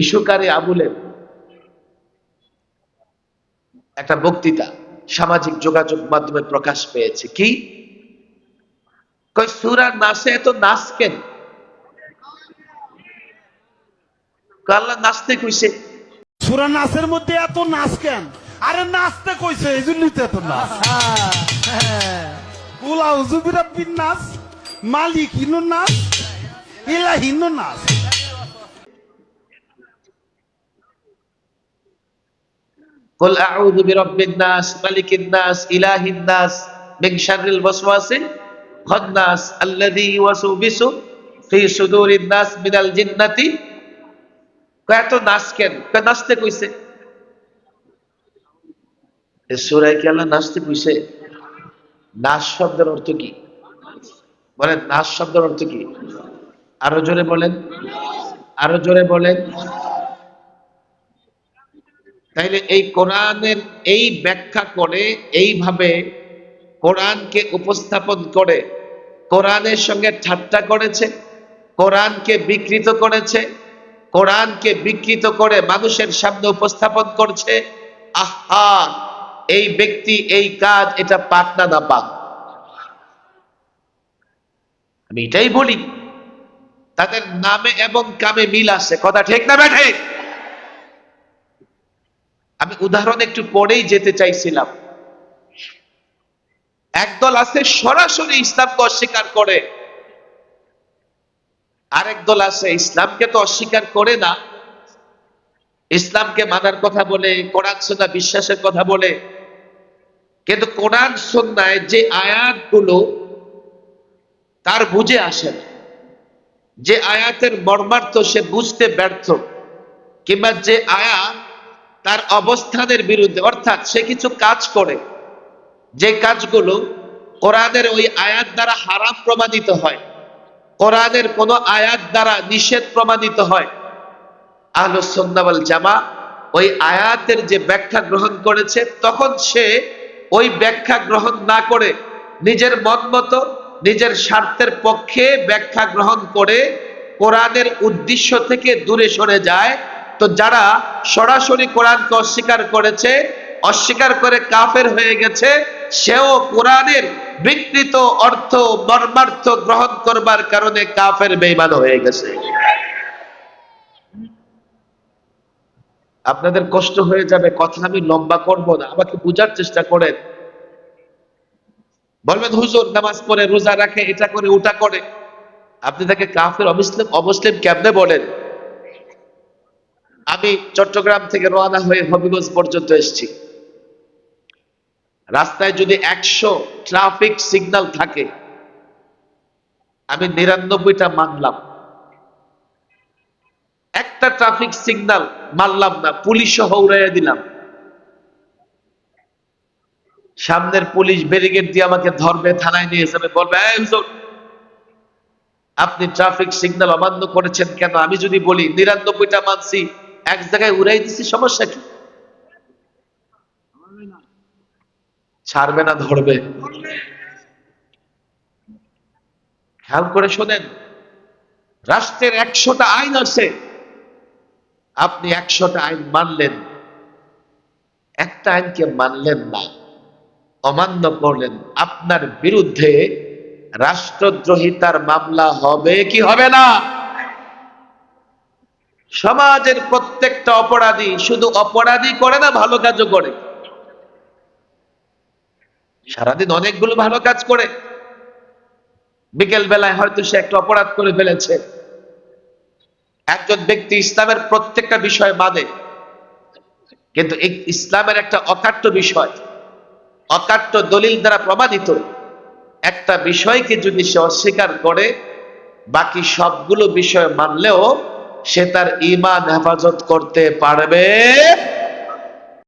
ইস্যুকারী আবুলের একটা বক্তৃতা, সামাজিক যোগাযোগ মাধ্যমে প্রকাশ পেয়েছে। কি? সুরা নাচে এত নাচ আল্লাহ নাচতে কইছে। সুরা নাচের মধ্যে এত নাচ কেন? আরে নাচতে কইছে এই জন্যই তো এত নাচ নাচ মালিক হিনু নাচ ইলা হিনু নাচ قل أعوذ برب الناس ملك الناس إله الناس من شر الوسواس الخناس الذي يوسوس في صدور الناس من الجنة কয় এত নাচ কেন কয় নাচতে কইছে এ সূরায় কি আল্লাহ নাচতে কইছে নাচ শব্দের অর্থ কি বলেন নাচ শব্দের অর্থ কি আরো জোরে বলেন আরো জোরে বলেন তাইলে এই কোরআনের এই ব্যাখ্যা করে, এইভাবে কোরআনকে উপস্থাপন করে, কোরআনের সঙ্গে ঠাট্টা করেছে, কোরআনকে বিকৃত করেছে, কোরআনকে বিকৃত করে মানুষের সামনে উপস্থাপন করছে, আহা, এই ব্যক্তি, এই কাজ, এটা পাক না না পাক আমি এটাই বলি, তাদের নামে এবং কামে মিল আছে, কথা ঠিক না ব্যাঠে আমি উদাহরণ একটু পরেই যেতে চাইছিলাম। একদল আছে সরাসরি ইসলামকে অস্বীকার করে। আরেক দল আছে ইসলামকে তো অস্বীকার করে না। ইসলামকে মানার কথা বলে, কোরআন সন্না বিশ্বাসের কথা বলে। কিন্তু কোরআন সন্ন্যায় যে আয়াতগুলো তার বুঝে আসে না। যে আয়াতের মর্মার্থ সে বুঝতে ব্যর্থ, কিংবা যে আয়াত তার অবস্থানের বিরুদ্ধে, অর্থাৎ সে কিছু কাজ করে। যে কাজগুলো কোরআনের ওই আয়াত দ্বারা হারাম প্রমাণিত হয়, কোরআনের কোন আয়াত দ্বারা নিষেধ প্রমাণিত হয়। আহলুসন্নাওয়াল জামা ওই আয়াতের যে ব্যাখ্যা গ্রহণ করেছে, তখন সে ওই ব্যাখ্যা গ্রহণ না করে নিজের মত মতো নিজের স্বার্থের পক্ষে ব্যাখ্যা গ্রহণ করে কোরআনের উদ্দেশ্য থেকে দূরে সরে যায়। তো যারা সরাসরি কোরআনকে অস্বীকার করেছে, অস্বীকার করে কাফের হয়ে গেছে, সেও কোরআনের বিকৃত অর্থ, মর্মার্থ গ্রহণ করবার কারণে কাফের বেইমান হয়ে গেছে। আপনাদের কষ্ট হয়ে যাবে, কথা আমি লম্বা করব না, আমাকে বুঝার চেষ্টা করেন। বলবেন, হুজুর, নামাজ পড়ে, রোজা রাখে, এটা করে, ওটা করে। আপনি তাকে কাফের, অমুসলিম অমুসলিম কেমনে বলেন? আমি চট্টগ্রাম থেকে রওনা হয়ে হবিগঞ্জ পর্যন্ত এসেছি। রাস্তায় যদি একশো ট্রাফিক সিগন্যাল থাকে, আমি নিরানব্বইটা মানলাম। একটা ট্রাফিক সিগন্যাল মানলাম না পুলিশ সহ উড়াইয়া দিলাম। সামনের পুলিশ ব্যারিকেড দিয়ে আমাকে ধরবে, থানায় নিয়ে যাবে, বলবে আপনি ট্রাফিক সিগন্যাল অমান্য করেছেন কেন? আমি যদি বলি, নিরানব্বইটা মানছি এক জায়গায় উড়াই দিছি, সমস্যা কি? ছাড়বে না, ধরবে। খেয়াল করে শোনেন, রাষ্ট্রের একশোটা আইন আছে। আপনি একশোটা আইন মানলেন, একটা আইনকে মানলেন না, অমান্য করলেন। আপনার বিরুদ্ধে রাষ্ট্রদ্রোহিতার মামলা হবে কি হবে না? সমাজের প্রত্যেকটা অপরাধী শুধু অপরাধী করে না ভালো কাজও করে। সারাদিন অনেকগুলো ভালো কাজ করে। বিকেল বেলায় হয়তো সে একটা অপরাধ করে ফেলেছে। একজন ব্যক্তি ইসলামের প্রত্যেকটা বিষয় মানে। কিন্তু ইসলামের একটা অকাট্য বিষয়, অকাট্য দলিল দ্বারা প্রমাণিত। একটা বিষয়কে যদি সে অস্বীকার করে, বাকি সবগুলো বিষয় মানলেও সে তার ইমান হেফাজত করতে পারবে